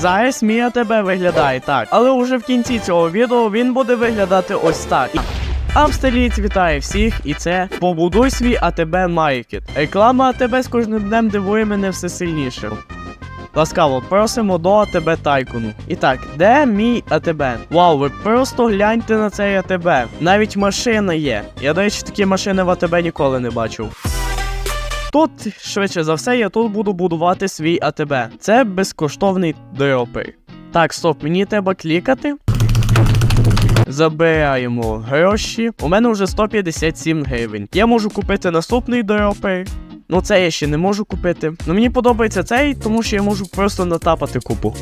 Зараз мій АТБ виглядає так. Але уже в кінці цього відео він буде виглядати ось так. Австралієць вітає всіх, і це побудуй свій АТБ Маркет. Реклама АТБ з кожним днем дивує мене все сильніше. Ласкаво просимо до АТБ Тайкуну. І так, де мій АТБ? Вау, ви просто гляньте на цей АТБ. Навіть машина є. Я, до речі, такі машини в АТБ ніколи не бачив. Тут, швидше за все, я тут буду будувати свій АТБ. Це безкоштовний дропер. Так, стоп, мені треба клікати. Забираємо гроші. У мене вже 157 гривень. Я можу купити наступний дропер. Ну, це я ще не можу купити. Ну мені подобається цей, тому що я можу просто натапати купу.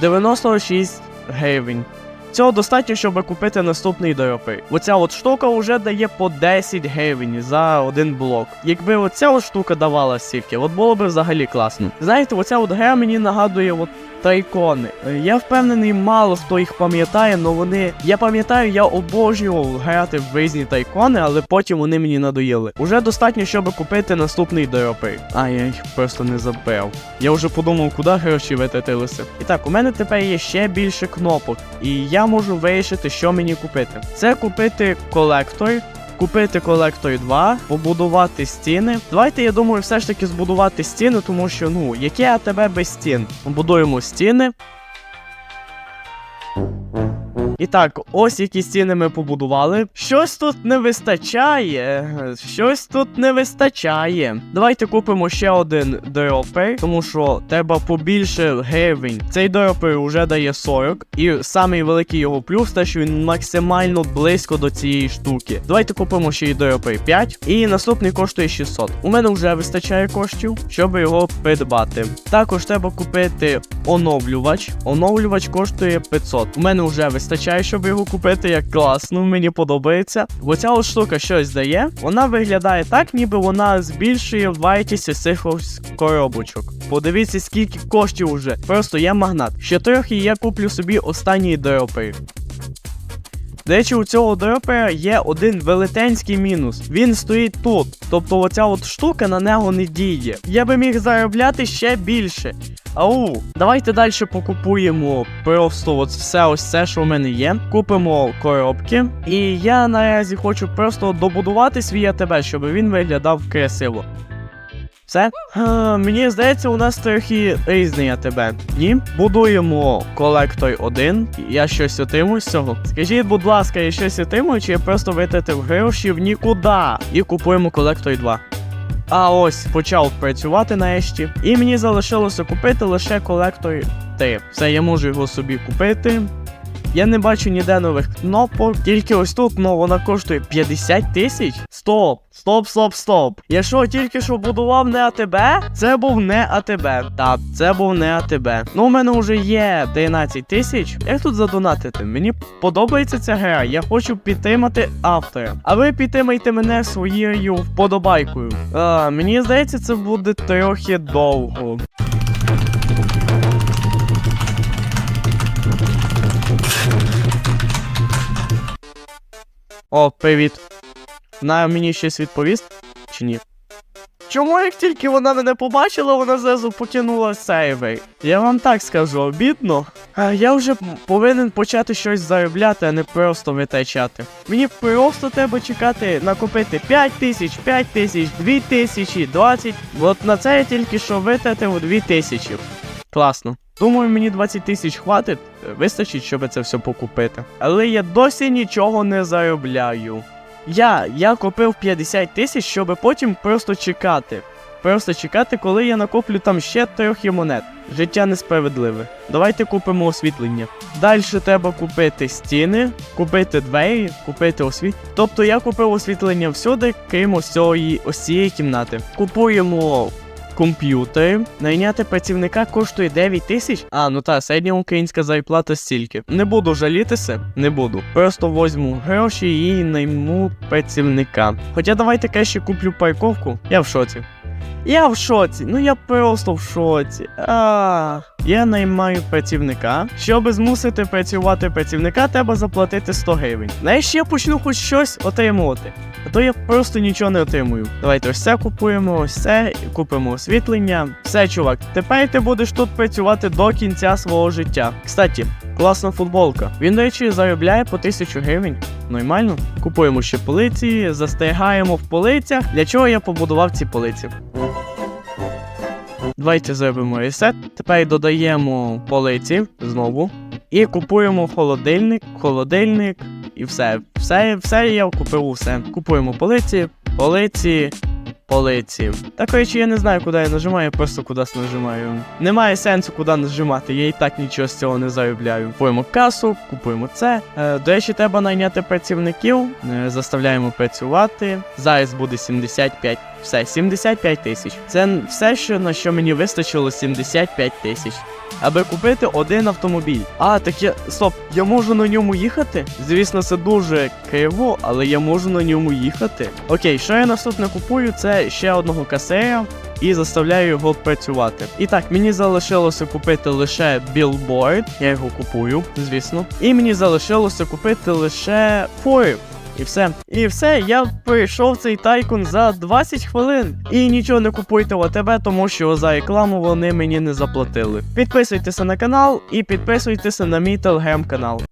96 гривень. Цього достатньо, щоб купити наступний дропер. Оця от штука вже дає по 10 гривень за один блок. Якби оця от штука давала стільки, от було б взагалі класно. Знаєте, оця от гра мені нагадує от тайкони. Е, Я впевнений, мало хто їх пам'ятає, але вони. Я пам'ятаю, я обожнював грати в різні тайкони, але потім вони мені надоїли. Уже достатньо, щоб купити наступний дропер. А я їх просто не забив. Я вже подумав, куди гроші витратилися. І так, у мене тепер є ще більше кнопок, і я можу вирішити, що мені купити. Це купити колектор. Купити колектор 2, побудувати стіни. Давайте, я думаю, все ж таки збудувати стіни, тому що, ну, яке АТБ без стін? Будуємо стіни. І так, ось які стіни ми побудували. Щось тут не вистачає. Щось тут не вистачає. Давайте купимо ще один дропер, тому що треба побільше гривень. Цей дропер вже дає 40. І самий великий його плюс, те, що він максимально близько до цієї штуки. Давайте купимо ще й дропер 5. І наступний коштує 600. У мене вже вистачає коштів, щоб його придбати. Також треба купити оновлювач. Оновлювач коштує 500. У мене вже вистачає, щоб його купити, як класно, мені подобається. Бо ця ось штука щось дає. Вона виглядає так, ніби вона збільшує вартість цих ось коробочок. Подивіться, скільки коштів уже. Просто я магнат. Ще трохи я куплю собі останній дропер. До речі, у цього дропера є один велетенський мінус. Він стоїть тут. Тобто оця от штука на нього не діє. Я би міг заробляти ще більше. Ау, давайте далі покупуємо просто от все ось це, що в мене є. Купимо коробки. І я наразі хочу просто добудувати свій АТБ, щоб він виглядав красиво. Все? А, мені здається, у нас трохи різний АТБ. Ні? Будуємо колектор 1. Я щось отримую з цього. Скажіть, будь ласка, я щось отримую, чи я просто витратив гроші в нікуди? І купуємо колектор 2. А ось почав працювати нарешті. І мені залишилося купити лише колектор 3. Все, я можу його собі купити. Я не бачу ніде нових кнопок, тільки ось тут, ну вона коштує 50 тисяч. Стоп, стоп, стоп, стоп. Я що, тільки що будував не АТБ? Це був не АТБ. Так, це був не АТБ. Ну, у мене вже є 13 тисяч. Як тут задонатити? Мені подобається ця гра. Я хочу підтримати автора. А ви підтримайте мене своєю вподобайкою. А, мені здається, це буде трохи довго. О, привіт. Вона мені щось відповість чи ні? Чому як тільки вона мене побачила, вона зразу покинула сейвер? Я вам так скажу, обідно. Я вже повинен почати щось заробляти, а не просто витрачати. Мені просто треба чекати накопити 5 тисяч, 5 тисяч, 2 тисячі, 20. От на це я тільки що витратив 2 тисячі. Класно. Думаю, мені 20 тисяч хватить, вистачить, щоб це все покупити. Але я досі нічого не заробляю. Я, я купив 50 тисяч, щоб потім просто чекати. Просто чекати, коли я накоплю там ще трохи монет. Життя несправедливе. Давайте купимо освітлення. Далі треба купити стіни, купити двері, купити освітлення. Тобто я купив освітлення всюди, крім ось цієї кімнати. Купуємо комп'ютер. Найняти працівника коштує 9 тисяч. А, ну та, середня українська зарплата стільки. Не буду жалітися, не буду. Просто возьму гроші і найму працівника. Хоча давайте краще куплю парковку. Я в шоці. Я в шоці, ну я просто в шоці. А, я наймаю працівника. Щоб змусити працювати працівника, треба заплатити 100 гривень. Знаєш, я почну хоч щось отримувати. А то я просто нічого не отримую. Давайте ось це купуємо, ось це, купимо освітлення. Все, чувак, тепер ти будеш тут працювати до кінця свого життя. Кстати, класна футболка. Він, до речі, заробляє по 1000 гривень. Нормально. Купуємо ще полиці, застерігаємо в полицях. Для чого я побудував ці полиці? Давайте зробимо ресет. Тепер додаємо полиці знову. І купуємо холодильник, холодильник і все. Все, все я купив усе. Купуємо полиці, полиці, полиці. Так, речі, я не знаю, куди я нажимаю, я просто кудись нажимаю. Немає сенсу, куди нажимати, я і так нічого з цього не заробляю. Купуємо касу, купуємо це. Е, до речі, треба найняти працівників, е, заставляємо працювати. Зараз буде 75. Все, 75 тисяч. Це все, що на що мені вистачило 75 тисяч. Аби купити один автомобіль. А, так я. Стоп, я можу на ньому їхати? Звісно, це дуже криво, але я можу на ньому їхати. Окей, що я наступне купую? Це ще одного касея. І заставляю його працювати. І так, мені залишилося купити лише білборд, я його купую, звісно. І мені залишилося купити лише фори. І все. І все, я пройшов цей тайкун за 20 хвилин. І нічого не купуйте в АТБ, тому що за рекламу вони мені не заплатили. Підписуйтеся на канал і підписуйтеся на мій телеграм-канал.